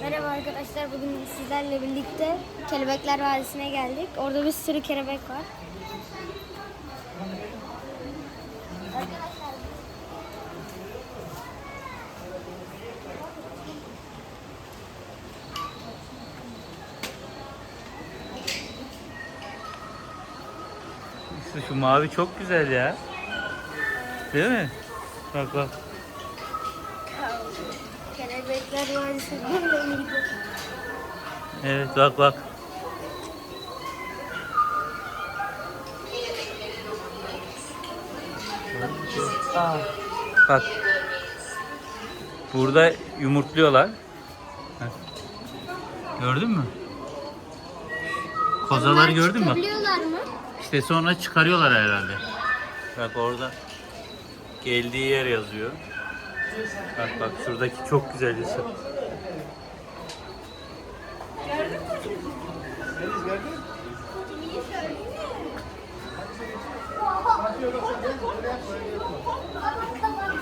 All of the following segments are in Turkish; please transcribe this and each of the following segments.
Merhaba arkadaşlar. Bugün sizlerle birlikte Kelebekler Vadisi'ne geldik. Orada bir sürü kelebek var. Şu, şu mavi çok güzel ya. Değil mi? Bak bak. Böyle miydi? Evet bak bak. Bak. Burada yumurtluyorlar. Bak. Gördün mü? Kozaları gördün mü? Çıkabiliyorlar mı? İşte sonra çıkarıyorlar herhalde. Bak orada geldiği yer yazıyor. Bak bak şuradaki çok güzel Yusuf.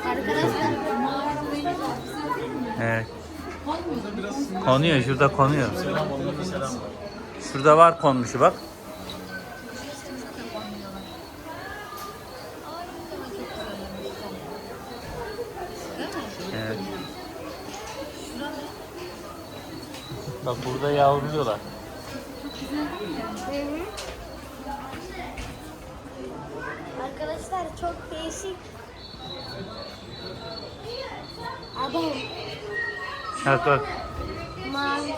Arkadaşlar Evet. Konuyor şurada konuyor. Şurada var konmuşu bak. Bak burada yavruluyorlar. Hı hı. Arkadaşlar çok değişik. Adam Bak bak. mavi.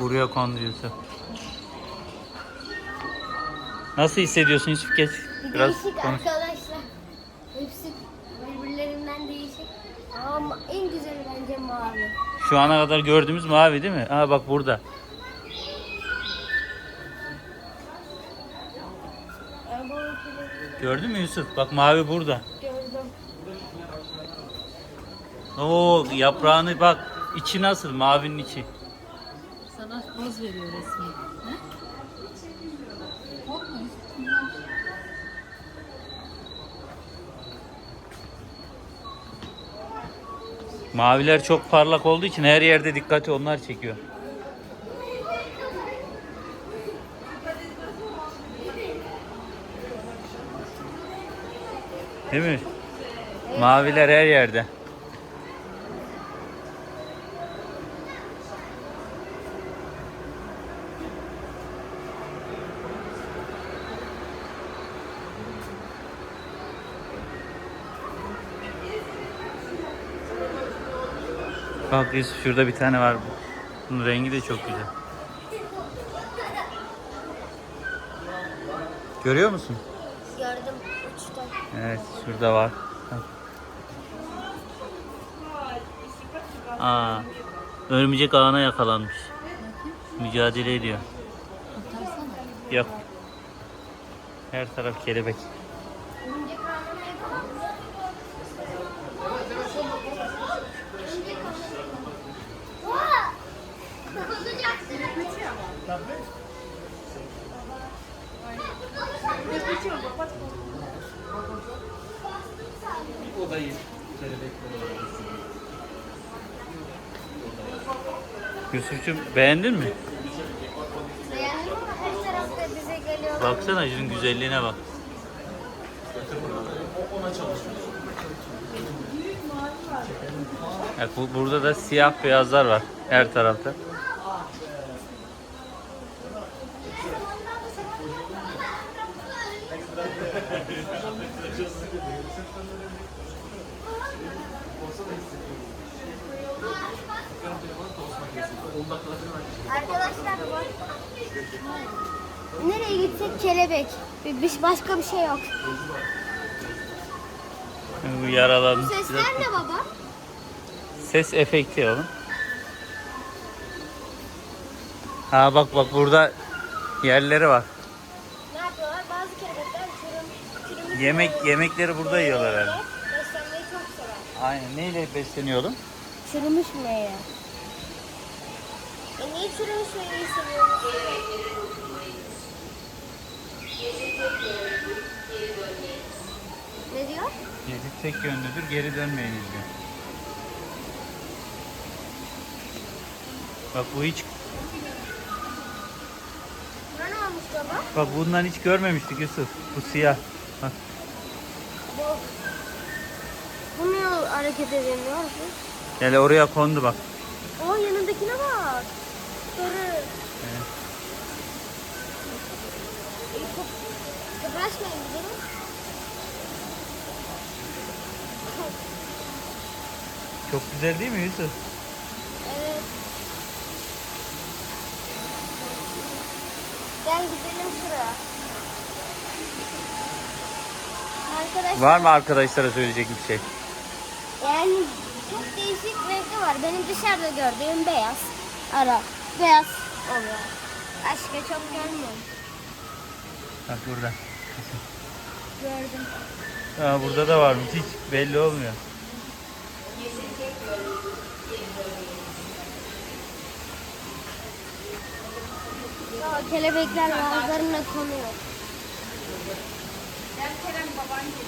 Buraya kondu Yusuf. Nasıl hissediyorsun Yusuf? Geç. Biraz değişik konuş. arkadaşlar. Hepsi birbirlerinden değişik. Ama en güzeli bence mavi. Şu ana kadar gördüğümüz mavi değil mi? Aa bak burada. Gördün mü Yusuf? Bak mavi burada. gördüm. Oo yaprağını bak. içi nasıl? Mavinin içi. Poz veriyor Yusuf. Maviler çok parlak olduğu için her yerde dikkati onlar çekiyor. Değil mi? Maviler her yerde. Bak Yusuf şurada bir tane var. Bunun rengi de çok güzel. Görüyor musun? Gördüm uçta. Evet şurada var. Aa, örümcek ağına yakalanmış. Mücadele ediyor. Yok. Her taraf kelebek. Örümcek ağına yakalanmış. Odayı Yusuf'cum beğendin mi? Beğendin mi? Her tarafta bize geliyor. Baksana şunun güzelliğine bak. Bu, burada da siyah beyazlar var her tarafta. Arkadaşlar. Nereye gitsek kelebek. Bir, başka bir şey yok. Bu yaralan Sesler ne baba? ses efekti oğlum. Ha bak bak burada yerleri var. Ne yapıyorlar? Bazı kelebekler çürüm, çürümüş Yemek yemekleri burada yiyorlar herhalde. Beslenmeyi çok sever. Aynen neyle besleniyor oğlum? Çürümüş meyve. En Niye şurayı şöyle seviyorsun? Ne diyor? Geri tek yönlüdür, geri dönmeyiniz diyor. Bak bu hiç, Buna ne olmuş baba? bak bundan hiç görmemiştik Yusuf. Bu siyah. Bu. Niye hareket edemiyor? gel oraya kondu bak. O yanındakine bak. Sarı. Evet. Kıpraşmayın gidelim. Çok güzel değil mi Yusuf? Evet. Gel gidelim şuraya. Arkadaşlar Var mı arkadaşlara söyleyecek bir şey? yani çok değişik renkli var. Benim dışarıda gördüğüm beyaz. Ara. Beyaz oluyor. Başka çok görmüyorum. Bak burada. Gördüm. Ha, burada da varmış hiç belli olmuyor. Ya, kelebekler bazılarına konuyor. Gel Kerem baban geliyor.